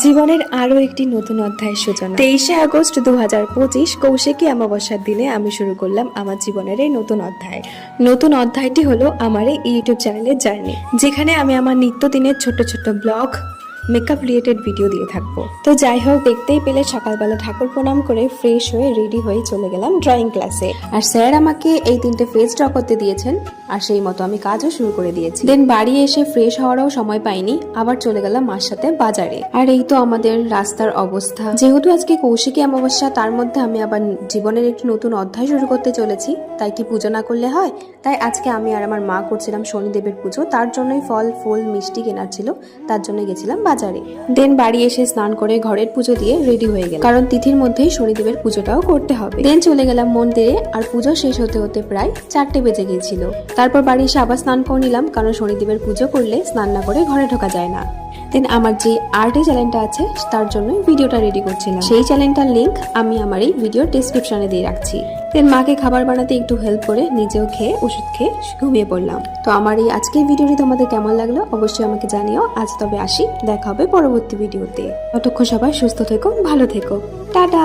জীবনের আরও একটি নতুন অধ্যায়ের সূচনা। তেইশে আগস্ট দু হাজার পঁচিশ কৌশিকী অমাবস্যার দিনে আমি শুরু করলাম আমার জীবনের এই নতুন অধ্যায়। নতুন অধ্যায়টি হলো আমার এই ইউটিউব চ্যানেলের জার্নি, যেখানে আমি আমার নিত্যদিনের ছোট ছোট ব্লগ মেকআপ রিলেটেড ভিডিও দিয়ে থাকব। তো যাই হোক, দেখতেই পেলে সকালবেলা ঠাকুর প্রণাম করে ফ্রেশ হয়ে রেডি হয়ে চলে গেলাম ড্রয়িং ক্লাসে আর স্যার আমাকে এই তিনটে ফেস ড্র করতে দিয়েছেন। আর সেই মতো আমি কাজও শুরু করে দিয়েছি। দেন বাড়ি এসে ফ্রেশ হওয়ারও সময় পাইনি, আবার চলে গেলাম মার সাথে বাজারে। আর এই তো আমাদের রাস্তার অবস্থা। যেহেতু আজকে কৌশিকী অমাবস্যা, তার মধ্যে আমি আবার জীবনের একটি নতুন অধ্যায় শুরু করতে চলেছি। তাই কি পুজো না করলে হয়? তাই আজকে আমি আর আমার মা করছিলাম শনিদেবের পুজো। তার জন্যই ফল, ফুল, মিষ্টি কেনার ছিল। তার জন্য গেছিলাম বাজারে। দেন বাড়ি এসে স্নান করে ঘরের পুজো দিয়ে রেডি হয়ে গেল কারণ তিথির মধ্যেই শনিদেবের পুজোটাও করতে হবে। দেন চলে গেলাম মন্দিরে, আর পুজো শেষ হতে হতে প্রায় চারটে বেজে গিয়েছিল। তারপর বাড়ি এসে আবার স্নান করে নিলাম, কারণ শনিদেবের পুজো করলে স্নান না করে ঘরে ঢোকা যায় না। দেন আমার যে আর্টি চ্যানেলটা আছে, তার জন্য ভিডিওটা রেডি করছিলাম। সেই চ্যানেলটার লিংক আমি আমার এই ভিডিও ডিসক্রিপশনে দিয়ে রাখছি। দেন মাকে খাবার বানাতে একটু হেল্প করে নিজেও খেয়ে, ওষুধ খেয়ে ঘুমিয়ে পড়লাম। তো আমার এই আজকের ভিডিওটি তোমাদের কেমন লাগল অবশ্যই আমাকে জানিও। আজ তবে আসি, দেখা হবে পরবর্তী ভিডিওতে ততক্ষণ সবাই সুস্থ থেকো, ভালো থেকো। টাটা!